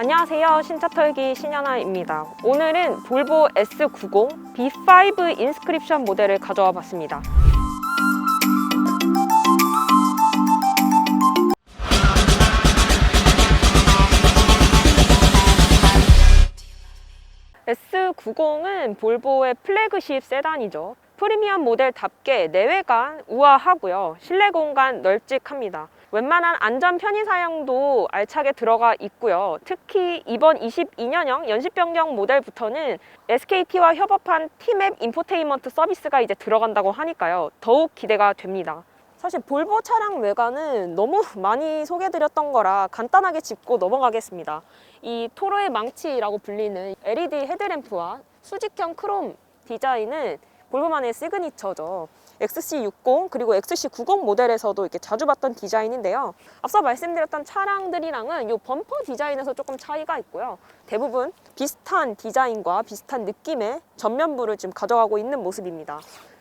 안녕하세요. 신차털기 신현아입니다. 오늘은 볼보 S90 B5 인스크립션 모델을 가져와 봤습니다. S90은 볼보의 플래그십 세단이죠. 프리미엄 모델답게 내외관 우아하고요. 실내 공간 널찍합니다. 웬만한 안전 편의 사양도 알차게 들어가 있고요. 특히 이번 22년형 연식 변경 모델부터는 SKT와 협업한 T맵 인포테인먼트 서비스가 이제 들어간다고 하니까요. 더욱 기대가 됩니다. 사실 볼보 차량 외관은 너무 많이 소개드렸던 거라 간단하게 짚고 넘어가겠습니다. 이 토로의 망치라고 불리는 LED 헤드램프와 수직형 크롬 디자인은 볼보만의 시그니처죠. XC60 그리고 XC90 모델에서도 이렇게 자주 봤던 디자인인데요. 앞서 말씀드렸던 차량들이랑은 이 범퍼 디자인에서 조금 차이가 있고요. 대부분 비슷한 디자인과 비슷한 느낌의 전면부를 지금 가져가고 있는 모습입니다.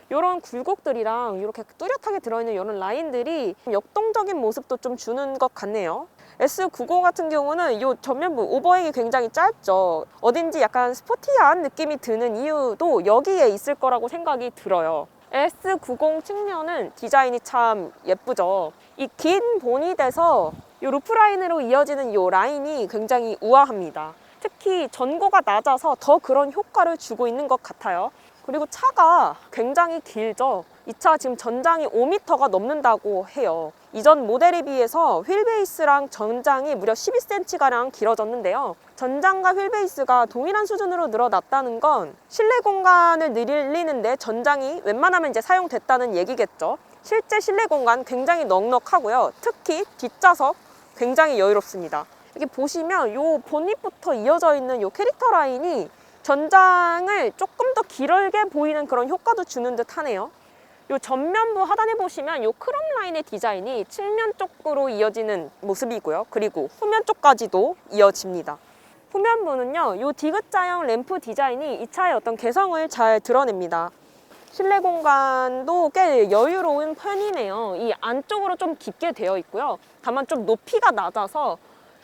이런 굴곡들이랑 이렇게 뚜렷하게 들어있는 이런 라인들이 역동적인 모습도 좀 주는 것 같네요. S90 같은 경우는 이 전면부 오버행이 굉장히 짧죠. 어딘지 약간 스포티한 느낌이 드는 이유도 여기에 있을 거라고 생각이 들어요. S90 측면은 디자인이 참 예쁘죠. 이긴 보닛에서 이 루프라인으로 이어지는 이 라인이 굉장히 우아합니다. 특히 전고가 낮아서 더 그런 효과를 주고 있는 것 같아요. 그리고 차가 굉장히 길죠. 이 차 지금 전장이 5m가 넘는다고 해요. 이전 모델에 비해서 휠베이스랑 전장이 무려 12cm가량 길어졌는데요. 전장과 휠베이스가 동일한 수준으로 늘어났다는 건 실내 공간을 늘리는데 전장이 웬만하면 이제 사용됐다는 얘기겠죠. 실제 실내 공간 굉장히 넉넉하고요. 특히 뒷좌석 굉장히 여유롭습니다. 이게 보시면 요 본닛부터 이어져 있는 요 캐릭터 라인이 전장을 조금 더 길게 보이는 그런 효과도 주는 듯 하네요. 요 전면부 하단에 보시면 요 크롬 라인의 디자인이 측면 쪽으로 이어지는 모습이고요. 그리고 후면 쪽까지도 이어집니다. 후면부는요, 요 디귿자형 램프 디자인이 이 차의 어떤 개성을 잘 드러냅니다. 실내 공간도 꽤 여유로운 편이네요. 이 안쪽으로 좀 깊게 되어 있고요. 다만 좀 높이가 낮아서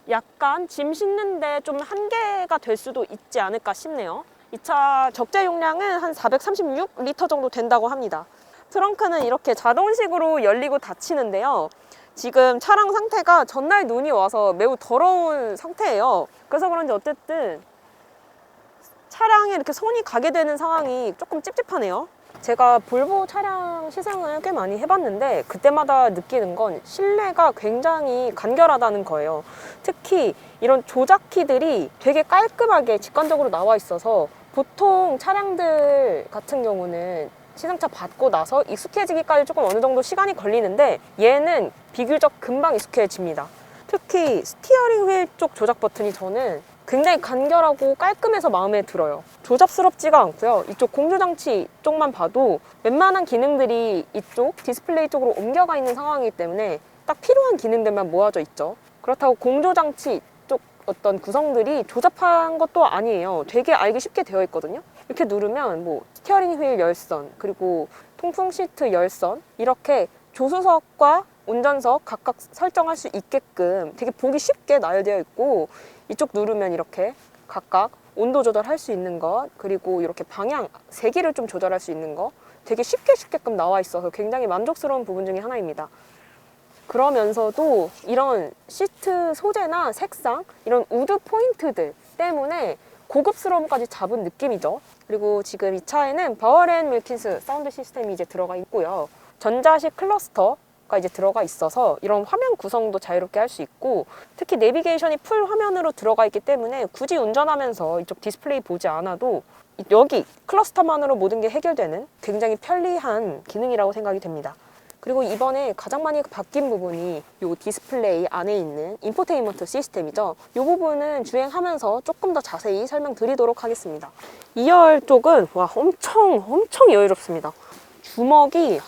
약간 짐 싣는데 좀 한계가 될 수도 있지 않을까 싶네요. 이 차 적재 용량은 한 436리터 정도 된다고 합니다. 트렁크는 이렇게 자동식으로 열리고 닫히는데요. 지금 차량 상태가 전날 눈이 와서 매우 더러운 상태예요. 그래서 그런지 어쨌든 차량에 이렇게 손이 가게 되는 상황이 조금 찝찝하네요. 제가 볼보 차량 시승을 꽤 많이 해봤는데 그때마다 느끼는 건 실내가 굉장히 간결하다는 거예요. 특히 이런 조작키들이 되게 깔끔하게 직관적으로 나와 있어서 보통 차량들 같은 경우는 시승차 받고 나서 익숙해지기까지 조금 어느 정도 시간이 걸리는데 얘는 비교적 금방 익숙해집니다. 특히 스티어링 휠 쪽 조작 버튼이 저는 굉장히 간결하고 깔끔해서 마음에 들어요. 조잡스럽지가 않고요. 이쪽 공조장치 쪽만 봐도 웬만한 기능들이 이쪽 디스플레이 쪽으로 옮겨가 있는 상황이기 때문에 딱 필요한 기능들만 모아져 있죠. 그렇다고 공조장치 쪽 어떤 구성들이 조잡한 것도 아니에요. 되게 알기 쉽게 되어 있거든요. 이렇게 누르면 뭐 스티어링 휠 열선 그리고 통풍 시트 열선 이렇게 조수석과 운전석 각각 설정할 수 있게끔 되게 보기 쉽게 나열되어 있고 이쪽 누르면 이렇게 각각 온도 조절할 수 있는 것 그리고 이렇게 방향 세기를 좀 조절할 수 있는 것 되게 쉽게 쉽게끔 나와 있어서 굉장히 만족스러운 부분 중에 하나입니다. 그러면서도 이런 시트 소재나 색상 이런 우드 포인트들 때문에 고급스러움까지 잡은 느낌이죠. 그리고 지금 이 차에는 바워렌 밀킨스 사운드 시스템이 이제 들어가 있고요. 전자식 클러스터 가 이제 들어가 있어서 이런 화면 구성도 자유롭게 할 수 있고 특히 내비게이션이 풀 화면으로 들어가 있기 때문에 굳이 운전하면서 이쪽 디스플레이 보지 않아도 여기 클러스터만으로 모든 게 해결되는 굉장히 편리한 기능이라고 생각이 됩니다. 그리고 이번에 가장 많이 바뀐 부분이 이 디스플레이 안에 있는 인포테인먼트 시스템이죠. 이 부분은 주행하면서 조금 더 자세히 설명드리도록 하겠습니다. 2열 쪽은 와 엄청 엄청 여유롭습니다. 주먹이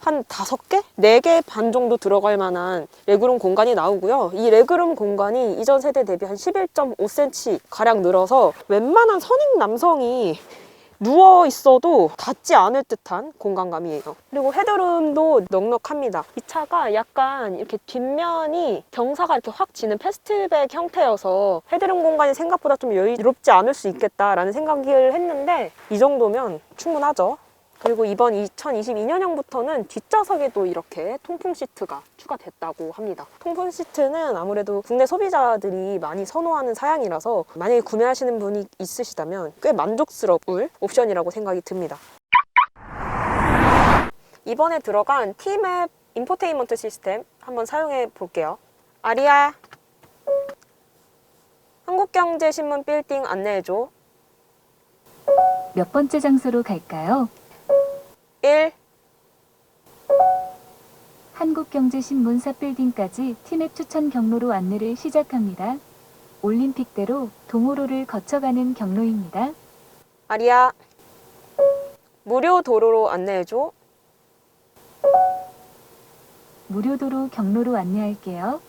한 다섯 개? 네 개 반 정도 들어갈 만한 레그룸 공간이 나오고요. 이 레그룸 공간이 이전 세대 대비 한 11.5cm 가량 늘어서 웬만한 선행 남성이 누워 있어도 닿지 않을 듯한 공간감이에요. 그리고 헤드룸도 넉넉합니다. 이 차가 약간 이렇게 뒷면이 경사가 이렇게 확 지는 패스트백 형태여서 헤드룸 공간이 생각보다 좀 여유롭지 않을 수 있겠다라는 생각을 했는데 이 정도면 충분하죠. 그리고 이번 2022년형부터는 뒷좌석에도 이렇게 통풍 시트가 추가됐다고 합니다. 통풍 시트는 아무래도 국내 소비자들이 많이 선호하는 사양이라서 만약에 구매하시는 분이 있으시다면 꽤 만족스러울 옵션이라고 생각이 듭니다. 이번에 들어간 T맵 인포테인먼트 시스템 한번 사용해 볼게요. 아리야, 한국경제신문 빌딩 안내해줘. 몇 번째 장소로 갈까요? 1. 한국경제신문 사 빌딩까지 티맵 추천 경로로 안내를 시작합니다. 올림픽대로 동호로를 거쳐가는 경로입니다. 아리야, 무료 도로로 안내해줘. 무료도로 경로로 안내할게요.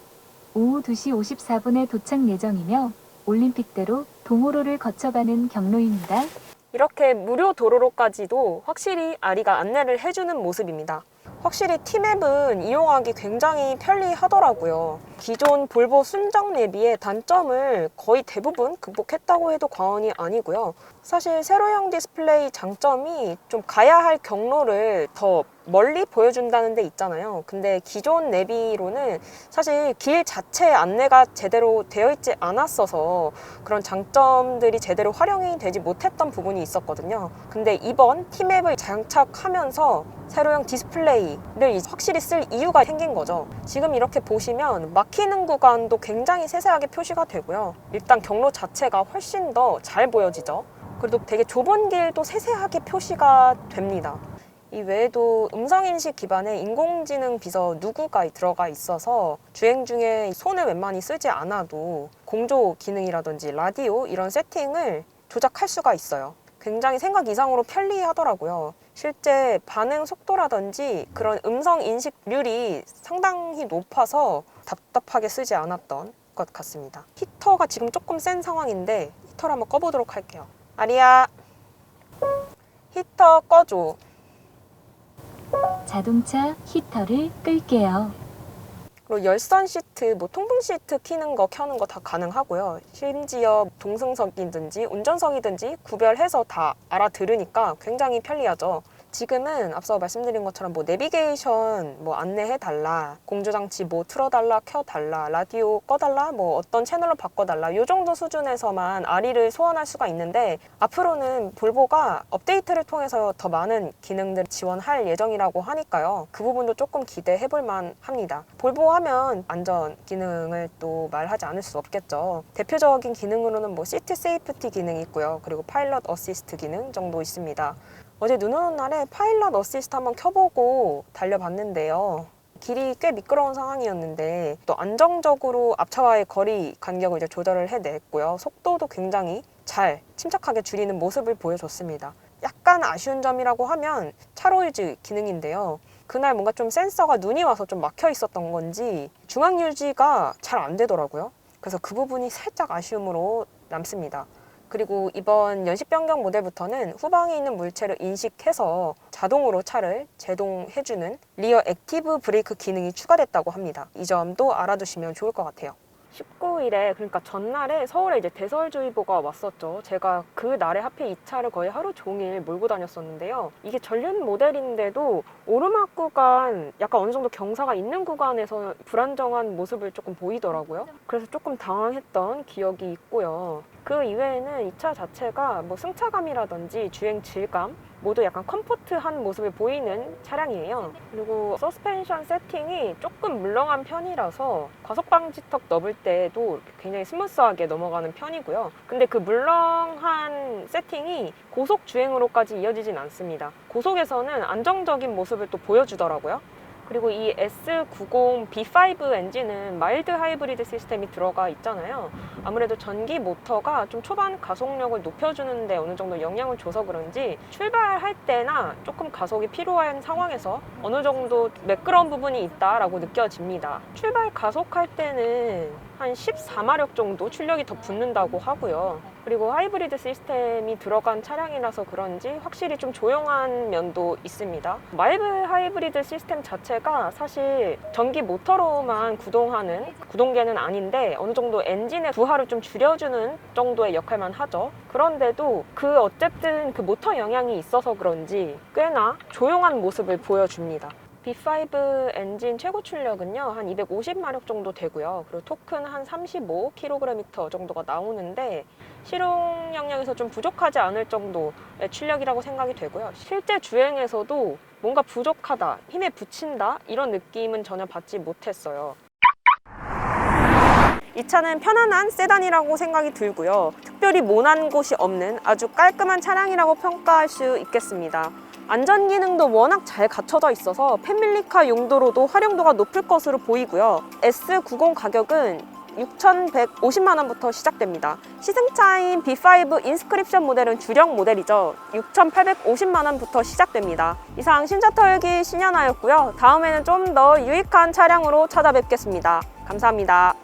오후 2시 54분에 도착 예정이며 올림픽대로 동호로를 거쳐가는 경로입니다. 이렇게 무료 도로로까지도 확실히 아리가 안내를 해주는 모습입니다. 확실히 T맵은 이용하기 굉장히 편리하더라고요. 기존 볼보 순정 내비의 단점을 거의 대부분 극복했다고 해도 과언이 아니고요. 사실 세로형 디스플레이 장점이 좀 가야 할 경로를 더 멀리 보여준다는 데 있잖아요. 근데 기존 내비로는 사실 길 자체 안내가 제대로 되어 있지 않았어서 그런 장점들이 제대로 활용이 되지 못했던 부분이 있었거든요. 근데 이번 T맵을 장착하면서 세로형 디스플레이를 확실히 쓸 이유가 생긴 거죠. 지금 이렇게 보시면 막히는 구간도 굉장히 세세하게 표시가 되고요. 일단 경로 자체가 훨씬 더 잘 보여지죠. 그래도 되게 좁은 길도 세세하게 표시가 됩니다. 이 외에도 음성인식 기반의 인공지능 비서 누구가 들어가 있어서 주행 중에 손을 웬만히 쓰지 않아도 공조 기능이라든지 라디오 이런 세팅을 조작할 수가 있어요. 굉장히 생각 이상으로 편리하더라고요. 실제 반응 속도라든지 그런 음성 인식률이 상당히 높아서 답답하게 쓰지 않았던 것 같습니다. 히터가 지금 조금 센 상황인데 히터를 한번 꺼보도록 할게요. 아리야, 히터 꺼줘. 자동차 히터를 끌게요. 그리고 열선 시트, 뭐 통풍 시트 키는 거 켜는 거 다 가능하고요. 심지어 동승석이든지 운전석이든지 구별해서 다 알아들으니까 굉장히 편리하죠. 지금은 앞서 말씀드린 것처럼 뭐 내비게이션 뭐 안내해 달라, 공조 장치 뭐 틀어 달라, 켜 달라, 라디오 꺼 달라, 뭐 어떤 채널로 바꿔 달라. 요 정도 수준에서만 아리를 소환할 수가 있는데 앞으로는 볼보가 업데이트를 통해서 더 많은 기능들을 지원할 예정이라고 하니까요. 그 부분도 조금 기대해 볼 만 합니다. 볼보 하면 안전 기능을 또 말하지 않을 수 없겠죠. 대표적인 기능으로는 뭐 시트 세이프티 기능이 있고요. 그리고 파일럿 어시스트 기능 정도 있습니다. 어제 눈 오는 날에 파일럿 어시스트 한번 켜보고 달려봤는데요. 길이 꽤 미끄러운 상황이었는데 또 안정적으로 앞차와의 거리 간격을 이제 조절을 해냈고요. 속도도 굉장히 잘 침착하게 줄이는 모습을 보여줬습니다. 약간 아쉬운 점이라고 하면 차로 유지 기능인데요. 그날 뭔가 좀 센서가 눈이 와서 좀 막혀 있었던 건지 중앙 유지가 잘 안 되더라고요. 그래서 그 부분이 살짝 아쉬움으로 남습니다. 그리고 이번 연식 변경 모델부터는 후방에 있는 물체를 인식해서 자동으로 차를 제동해주는 리어 액티브 브레이크 기능이 추가됐다고 합니다. 이 점도 알아두시면 좋을 것 같아요. 19일에 그러니까 전날에 서울에 이제 대설주의보가 왔었죠. 제가 그 날에 하필 이 차를 거의 하루 종일 몰고 다녔었는데요. 이게 전륜 모델인데도 오르막 구간 약간 어느 정도 경사가 있는 구간에서 불안정한 모습을 조금 보이더라고요. 그래서 조금 당황했던 기억이 있고요. 그 이외에는 이 차 자체가 뭐 승차감이라든지 주행 질감 모두 약간 컴포트한 모습을 보이는 차량이에요. 그리고 서스펜션 세팅이 조금 물렁한 편이라서 과속 방지턱 넘을 때도 굉장히 스무스하게 넘어가는 편이고요. 근데 그 물렁한 세팅이 고속 주행으로까지 이어지진 않습니다. 고속에서는 안정적인 모습을 또 보여주더라고요. 그리고 이 S90 B5 엔진은 마일드 하이브리드 시스템이 들어가 있잖아요. 아무래도 전기 모터가 좀 초반 가속력을 높여주는데 어느 정도 영향을 줘서 그런지 출발할 때나 조금 가속이 필요한 상황에서 어느 정도 매끄러운 부분이 있다라고 느껴집니다. 출발 가속할 때는 한 14마력 정도 출력이 더 붙는다고 하고요. 그리고 하이브리드 시스템이 들어간 차량이라서 그런지 확실히 좀 조용한 면도 있습니다. 마일드 하이브리드 시스템 자체가 사실 전기 모터로만 구동하는 구동계는 아닌데 어느 정도 엔진의 부하를 좀 줄여주는 정도의 역할만 하죠. 그런데도 그 어쨌든 그 모터 영향이 있어서 그런지 꽤나 조용한 모습을 보여줍니다. B5 엔진 최고 출력은요 한 250마력 정도 되고요 그리고 토크는 한 35kgm 정도가 나오는데 실용 영역에서 좀 부족하지 않을 정도의 출력이라고 생각이 되고요 실제 주행에서도 뭔가 부족하다 힘에 붙인다 이런 느낌은 전혀 받지 못했어요. 이 차는 편안한 세단이라고 생각이 들고요. 특별히 모난 곳이 없는 아주 깔끔한 차량이라고 평가할 수 있겠습니다. 안전 기능도 워낙 잘 갖춰져 있어서 패밀리카 용도로도 활용도가 높을 것으로 보이고요. S90 가격은 6,150만 원부터 시작됩니다. 시승차인 B5 인스크립션 모델은 주력 모델이죠. 6,850만 원부터 시작됩니다. 이상 신차 털기 신현아였고요. 다음에는 좀 더 유익한 차량으로 찾아뵙겠습니다. 감사합니다.